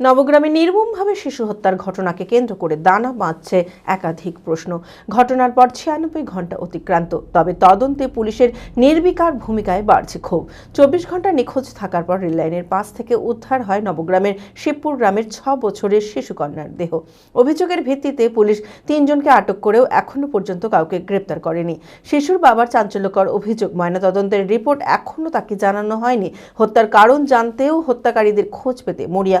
নবগ্রামে নির্মমভাবে শিশু হত্যার ঘটনাকে কেন্দ্র করে দানা বাঁধছে একাধিক প্রশ্ন। ঘটনার পর ছিয়ানব্বই ঘণ্টা অতিক্রান্ত, তবে তদন্তে পুলিশের নির্বিকার ভূমিকায় বাড়ছে ক্ষোভ। চব্বিশ ঘণ্টা নিখোঁজ থাকার পর রেললাইনের পাশ থেকে উদ্ধার হয় নবগ্রামের শিবপুর গ্রামের ছ বছরের শিশুকন্যার দেহ। অভিযোগের ভিত্তিতে পুলিশ তিনজনকে আটক করেও এখনও পর্যন্ত কাউকে গ্রেপ্তার করেনি। শিশুর বাবার চাঞ্চল্যকর অভিযোগ, ময়নাতদন্তের রিপোর্ট এখনও তাকে জানানো হয়নি। হত্যার কারণ জানতেও হত্যাকারীদের খোঁজ পেতে মরিয়া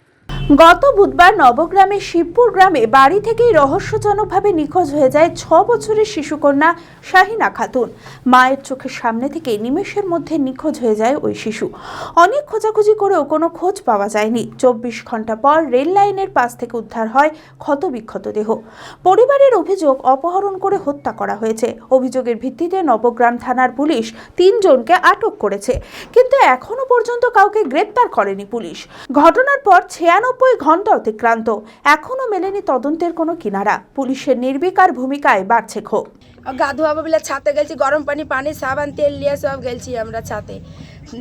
গত বুধবার নবগ্রামে শিবপুর গ্রামে বাড়ি থেকেই রহস্যজনকভাবে নিখোঁজ হয়ে যায় ছ বছরের শিশুকন্যা শাহিনা খাতুন। মায়ের চোখের সামনে থেকে নিমেষের মধ্যে নিখোঁজ হয়ে যায় ওই শিশু। অনেক খোঁজাখুঁজি করেও কোনো খোঁজ পাওয়া যায়নি। চব্বিশ ঘণ্টা পর রেল লাইনের পাশ থেকে উদ্ধার হয় ক্ষতবিক্ষত দেহ। পরিবারের অভিযোগ অপহরণ করে হত্যা করা হয়েছে। অভিযোগের ভিত্তিতে নবগ্রাম থানার পুলিশ তিনজনকে আটক করেছে। কিন্তু এখনও পর্যন্ত কাউকে গ্রেপ্তার করেনি পুলিশ। ঘটনার পর ছিয়ানব্বই ঘণ্টা অতিক্রান্ত। এখনও মেলেনি তদন্তের কোনো কিনারা। পুলিশের নির্বিকার ভূমিকায় বাড়ছে ক্ষোভ। গা ধোয়াবো বলে ছাতে গেছি গরম পানি পানি, সাবান, তেল নিয়ে সব গেছি আমরা ছাতে।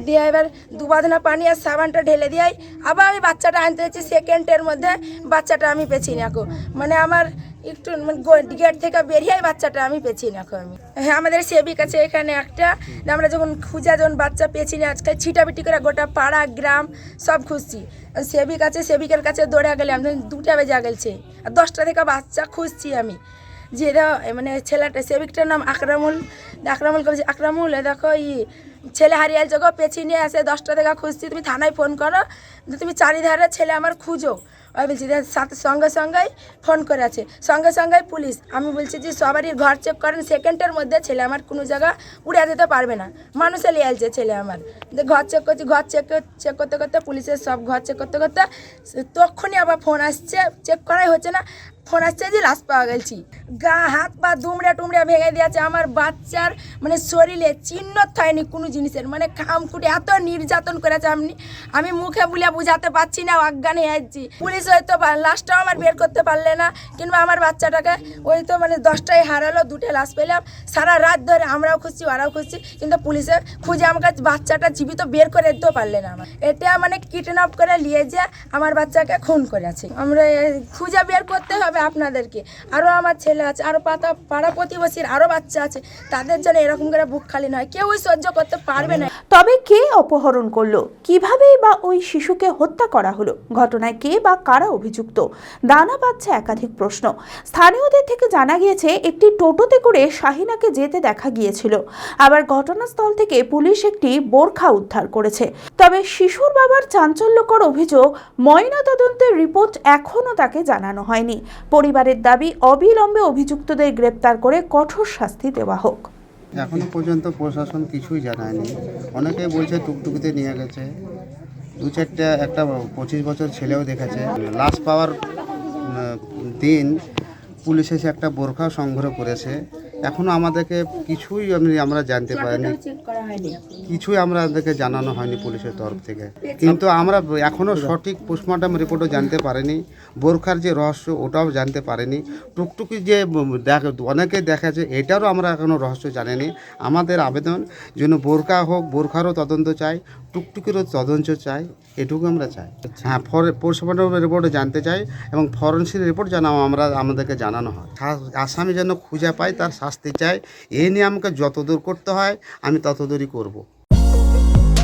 দিয়ে এবার দুবাদনা পানি আর সাবানটা ঢেলে দিয়াই আবার আমি বাচ্চাটা আনতে যাচ্ছি সেকেন্ডের মধ্যে। বাচ্চাটা আমি পেছি না মানে আমার একটু মানে গেট থেকে বেরিয়ে বাচ্চাটা আমি পেছি না আমি। হ্যাঁ আমাদের সেবিক আছে এখানে একটা। আমরা যখন খুঁজা যখন বাচ্চা পেছি না আজকে ছিটাপিটি করে গোটা পাড়া গ্রাম সব খুঁজছি। সেবিক আছে সেবিকের কাছে দৌড়ে গেলে আমি দুটা বেজা গেছে। আর দশটা থেকে বাচ্চা খুঁজছি আমি। যে মানে ছেলেটা সেবিকটার নাম আকরামুল। আকরামুল করেছে। আকরামুল দেখো ই ছেলে হারিয়ে গো পেছি নিয়ে আসে, দশটা থেকে খুঁজছি, তুমি থানায় ফোন করো, যে তুমি চারিধারে ছেলে আমার খুঁজো। ওই বলছি যে সাথে সঙ্গে সঙ্গেই ফোন করে আছে। সঙ্গে সঙ্গেই পুলিশ, আমি বলছি যে সবারই ঘর চেক করেন সেকেন্ডের মধ্যে ছেলে আমার কোনো জায়গা উড়ে যেতে পারবে না। মানুষে নিয়ে আসছে ছেলে আমার। যে ঘর চেক করছি, ঘর চেক চেক করতে করতে পুলিশের সব ঘর চেক করতে করতে তখনই আবার ফোন আসছে চেক করাই হচ্ছে না। ফোন আসছে যে লাশ পাওয়া গেছি গা, হাত, পা দুমড়ে টুমড়ে ভেঙে দিয়েছে। আমার বাচ্চার মানে শরীরে চিহ্ন হয়নি কোনো জিনিসের মানে খামকুটি এত নির্যাতন করেছে আপনি। আমি মুখে বলে বুঝাতে পারছি না, অজ্ঞানে যাচ্ছি পুলিশ হয়তো লাশটাও আমার বের করতে পারলে না, কিংবা আমার বাচ্চাটাকে ওই তো মানে দশটায় হারালো, দুটো লাশ পেলাম। সারা রাত ধরে আমরাও খুঁজছি, ওরাও খুঁজছি, কিন্তু পুলিশে খুঁজে আমাকে বাচ্চাটা জীবিত বের করে দিতেও পারলে না আমার। এটা মানে কিডন্যাপ করে নিয়ে যে আমার বাচ্চাকে খুন করেছে। আমরা খুঁজে বের করতে হবে আপনাদেরকে। আরও আমার ছেলে আছে আরও পাতা, পাড়া প্রতিবেশীর আরও বাচ্চা আছে, তাদের জন্য এরকম করে বুক খালি নয় কেউই সহ্য করতে পারবে না। তবে কে অপহরণ করল? কিভাবেই বা ওই শিশুকে হত্যা করা হলো? ঘটনায় কে বা কারা অভিযুক্ত? দানা পাচ্ছে একাধিক প্রশ্ন। স্থানীয়দের থেকে জানা গিয়েছে, একটি টোটোতে করে শাহিনাকে যেতে দেখা গিয়েছিল। আবার ঘটনাস্থল থেকে পুলিশ একটি বোরখা উদ্ধার করেছে। তবে শিশুর বাবার চাঞ্চল্যকর অভিযোগ ময়নাতদন্তের রিপোর্ট এখনও তাকে জানানো হয়নি। পরিবারের দাবি, অবিলম্বে অভিযুক্তদের গ্রেপ্তার করে কঠোর শাস্তি দেওয়া হোক। এখনও পর্যন্ত প্রশাসন কিছুই জানায়নি। অনেকেই বলছে টুকটুকিতে নিয়ে গেছে। দু চারটা, একটা পঁচিশ বছর ছেলেও দেখেছে। লাশ পাওয়ার দিন পুলিশ এসে একটা বোরখা সংগ্রহ করেছে। এখনও আমাদেরকে কিছুই আমি আমরা জানতে পারিনি। কিছুই আমরা আমাদেরকে জানানো হয়নি পুলিশের তরফ থেকে। কিন্তু আমরা এখনও সঠিক পোস্টমর্টম রিপোর্টও জানতে পারিনি। বোরখার যে রহস্য ওটাও জানতে পারিনি। টুকটুকি যে দেখ অনেকে দেখাচ্ছে এটারও আমরা এখনও রহস্য জানিনি। আমাদের আবেদন যেন বোরখা হোক বোরখারও তদন্ত চাই টুকটুকিরও তদন্ত চাই এটুকু আমরা চাই। হ্যাঁ পোস্টমর্টম রিপোর্ট জানতে চাই এবং ফরেন্সিক রিপোর্ট যেন আমরা আমাদেরকে জানানো হয়। আসামি যেন খুঁজে পাই তার শাস্তি চাই। এ নিয়ে আমাকে যতদূর করতে হয় আমি ততদূরই করব।